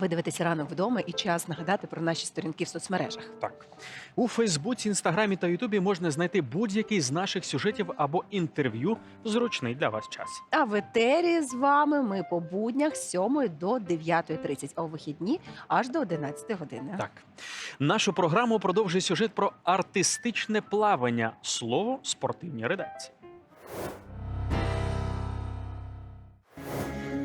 Ви дивитеся ранок вдома і час нагадати про наші сторінки в соцмережах. Так. У Фейсбуці, Інстаграмі та Ютубі можна знайти будь-який з наших сюжетів або інтерв'ю зручний для вас час. А в етері з вами ми по буднях з 7 до 9.30, а у вихідні аж до 11 години. Так. Нашу програму продовжує сюжет про артистичне плавання. Слово спортивній редакції.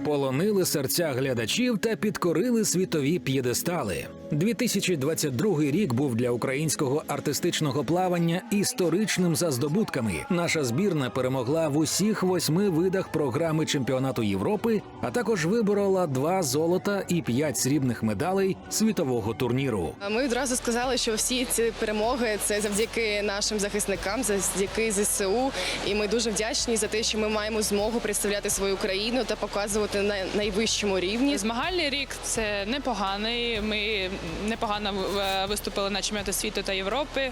Полонили серця глядачів та підкорили світові п'єдестали. 2022 рік був для українського артистичного плавання історичним за здобутками. Наша збірна перемогла в усіх восьми видах програми чемпіонату Європи, а також виборола два золота і п'ять срібних медалей світового турніру. Ми відразу сказали, що всі ці перемоги це завдяки нашим захисникам, завдяки ЗСУ. І ми дуже вдячні за те, що ми маємо змогу представляти свою країну та показувати на найвищому рівні. Змагальний рік це непоганий. Ми непогано виступили на чемпіонаті світу та Європи.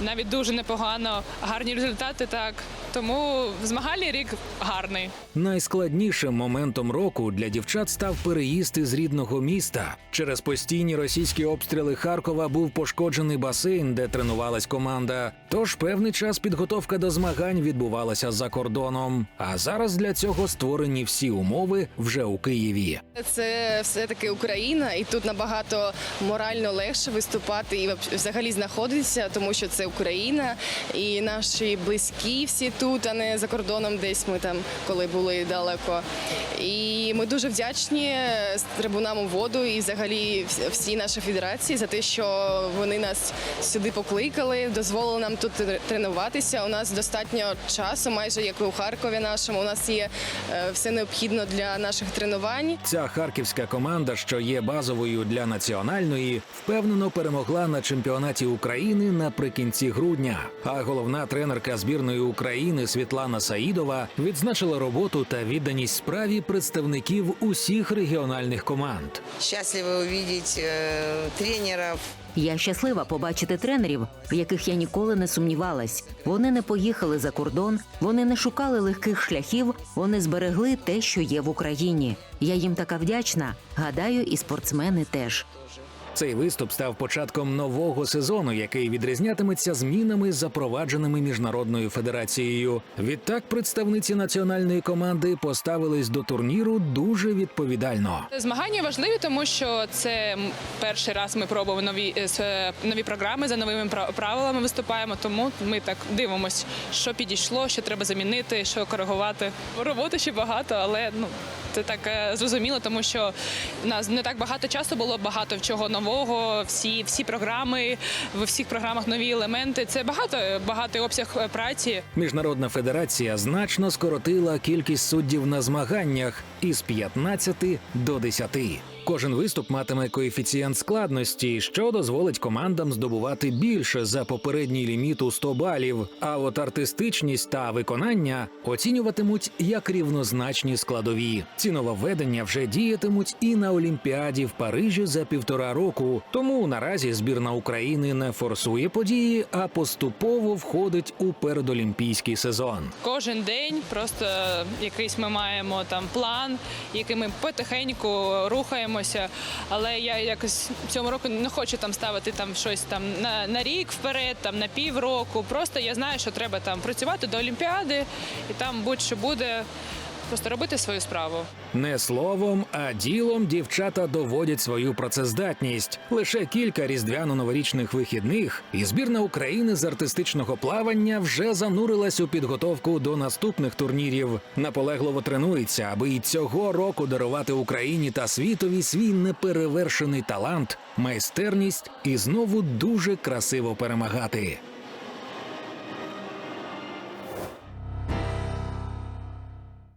Навіть дуже непогано, гарні результати так. Тому змагальний рік гарний. Найскладнішим моментом року для дівчат став переїзд із рідного міста. Через постійні російські обстріли Харкова був пошкоджений басейн, де тренувалась команда. Тож певний час підготовка до змагань відбувалася за кордоном. А зараз для цього створені всі умови вже у Києві. Це все таки Україна, і тут набагато морально легше виступати і взагалі знаходитися, тому що це Україна, і наші близькі всі тут, а не за кордоном, десь ми там коли були далеко. І ми дуже вдячні трибунам у воду і взагалі вс- всій нашій федерації за те, що вони нас сюди покликали, дозволили нам тут тренуватися. У нас достатньо часу, майже як і у Харкові нашому. У нас є е, все необхідно для наших тренувань. Ця харківська команда, що є базовою для національної, впевнено перемогла на чемпіонаті України наприкінці грудня. А головна тренерка збірної України Світлана Саїдова відзначила роботу та відданість справі представників усіх регіональних команд. Счастливы увидеть э, тренеров, Я щаслива побачити тренерів, в яких я ніколи не сумнівалась. Вони не поїхали за кордон, вони не шукали легких шляхів, вони зберегли те, що є в Україні. Я їм така вдячна. Гадаю, і спортсмени теж. Цей виступ став початком нового сезону, який відрізнятиметься змінами, запровадженими міжнародною федерацією. Відтак, представниці національної команди поставились до турніру дуже відповідально. Змагання важливі, тому що це перший раз ми пробуємо нові е, е, нові програми за новими пра- правилами. Виступаємо. Тому ми так дивимося, що підійшло, що треба замінити, що коригувати. Роботи ще багато, але ну це так е, зрозуміло, тому що нас не так багато часу було, багато чого нового. Всі, всі програми, в всіх програмах нові елементи. Це багато, багатий обсяг е, праці. Міжнародна федерація значно скоротила кількість суддів на змаганнях із 15 до 10. Кожен виступ матиме коефіцієнт складності, що дозволить командам здобувати більше за попередній ліміт у 100 балів. А от артистичність та виконання оцінюватимуть як рівнозначні складові. Ці нововведення вже діятимуть і на Олімпіаді в Парижі за півтора року. Тому наразі збірна України не форсує події, а поступово входить у передолімпійський сезон. Кожен день просто якийсь ми маємо там план, який ми потихеньку рухаємося. Але я якось цьому року не хочу там ставити там щось там на, на рік вперед, там на півроку. Просто я знаю, що треба там працювати до Олімпіади, і там будь-що буде. Просто робити свою справу. Не словом, а ділом дівчата доводять свою працездатність. Лише кілька різдвяно-новорічних вихідних, і збірна України з артистичного плавання вже занурилась у підготовку до наступних турнірів. Наполегливо тренується, аби і цього року дарувати Україні та світові свій неперевершений талант, майстерність і знову дуже красиво перемагати.